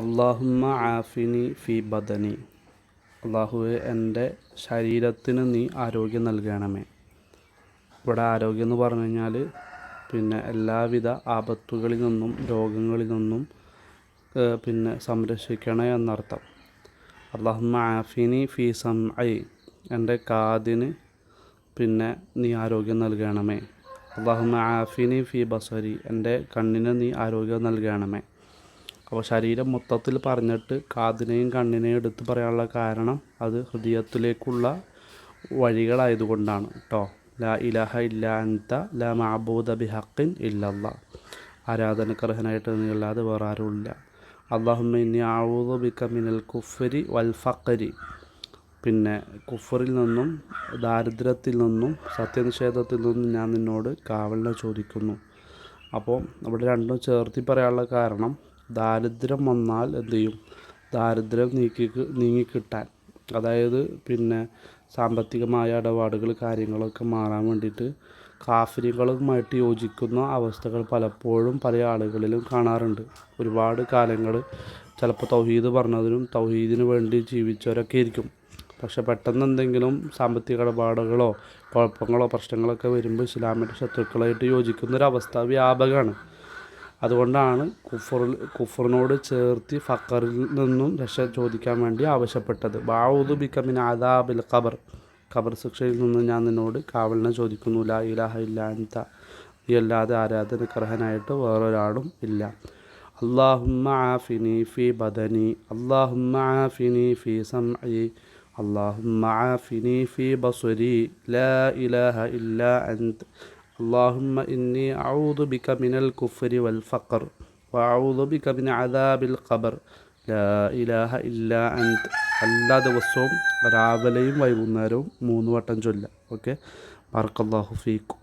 അള്ളാഹുമ്മ ആഫിനി ഫി ബദനി. അള്ളാഹുവെ എന്റെ ശരീരത്തിന് നീ ആരോഗ്യം നൽകണമേ. ഇവിടെ ആരോഗ്യം എന്ന് പറഞ്ഞു കഴിഞ്ഞാൽ പിന്നെ എല്ലാവിധ ആപത്തുകളിൽ നിന്നും രോഗങ്ങളിൽ നിന്നും പിന്നെ സംരക്ഷിക്കണേ എന്നർത്ഥം. അള്ളാഹുമ്മ ആഫിനി ഫി സം ഐ എന്റെ കാതിന് പിന്നെ നീ ആരോഗ്യം നൽകണമേ. അള്ളാഹുമ്മ ആഫിനി ഫി ബസരി. എന്റെ കണ്ണിന് നീ ആരോഗ്യം നൽകണമേ. അപ്പോൾ ശരീരം മൊത്തത്തിൽ പറഞ്ഞിട്ട് കാതിനെയും കണ്ണിനെയും എടുത്ത് പറയാനുള്ള കാരണം അത് ഹൃദയത്തിലേക്കുള്ള വഴികളായതുകൊണ്ടാണ് കേട്ടോ ലാ ഇലഹ ഇല്ല അൻത ലാ മഅബൂദ ബിഹക്കിൻ ഇല്ലല്ല. ആരാധനക്കർഹനായിട്ട് നീളാതെ വേറെ ആരുമില്ല. അള്ളാഹുമ്മ ഇന്നി ആവൂദ് ബിക മിനൽ കുഫരി വൽ ഫഖരി. പിന്നെ കുഫറിൽ നിന്നും ദാരിദ്ര്യത്തിൽ നിന്നും സത്യനിഷേധത്തിൽ നിന്നും ഞാൻ നിന്നോട് കാവലിനെ ചോദിക്കുന്നു. അപ്പോൾ അവിടെ രണ്ടും ചേർത്തി പറയാനുള്ള കാരണം ദാരിദ്ര്യം വന്നാൽ എന്ത് ചെയ്യും? ദാരിദ്ര്യം നീക്കി നീങ്ങിക്കിട്ടാൻ. അതായത് പിന്നെ സാമ്പത്തികമായ ഇടപാടുകൾ കാര്യങ്ങളൊക്കെ മാറാൻ വേണ്ടിയിട്ട് കാഫിനികളുമായിട്ട് യോജിക്കുന്ന അവസ്ഥകൾ പലപ്പോഴും പല ആളുകളിലും കാണാറുണ്ട്. ഒരുപാട് കാലങ്ങൾ ചിലപ്പോൾ തൗഹീദ് പറഞ്ഞതിനും തൗഹീദിന് വേണ്ടി ജീവിച്ചവരൊക്കെ ഇരിക്കും പക്ഷെ പെട്ടെന്ന് എന്തെങ്കിലും സാമ്പത്തിക ഇടപാടുകളോ കുഴപ്പങ്ങളോ പ്രശ്നങ്ങളൊക്കെ വരുമ്പോൾ ഇസ്ലാമിന്റെ ശത്രുക്കളായിട്ട് യോജിക്കുന്ന ഒരു അവസ്ഥ വ്യാപകമാണ്. അതുകൊണ്ടാണ് കുഫറിൽ കുഫറിനോട് ചേർത്ത് ഫക്കറിൽ നിന്നും രക്ഷ ചോദിക്കാൻ വേണ്ടി ആവശ്യപ്പെട്ടത്. ബാവുദു ബിക്കമിൻ ആദാബിൽ ഖബർ. ഖബർ ശിക്ഷയിൽ നിന്ന് ഞാൻ നിന്നോട് കാവലിനെ ചോദിക്കുന്നു. ലാ ഇലാഹ ഇല്ലാത്ത നീ അല്ലാതെ ആരാധനക്കർഹനായിട്ട് വേറൊരാളും ഇല്ല. അള്ളാഹുമ്മ ആഫിനി ഫി ബദനി. അള്ളാഹുമ്മ ആഫിനി ഫി സംഇ അള്ളാഹുമ്മ ആഫിനി ഫി ബസുരി ലാ ഇലാഹ ഇല്ലാ അൻത. اللهم إني أعوذ بك من الكفر والفقر وأعوذ بك من عذاب القبر لا إله إلا أنت എല്ലാ ദിവസവും രാവിലെയും വൈകുന്നേരവും മൂന്ന് വട്ടം ചൊല്ലുക ഓക്കെ ബർക്കല്ലാഹു ഫീക്കും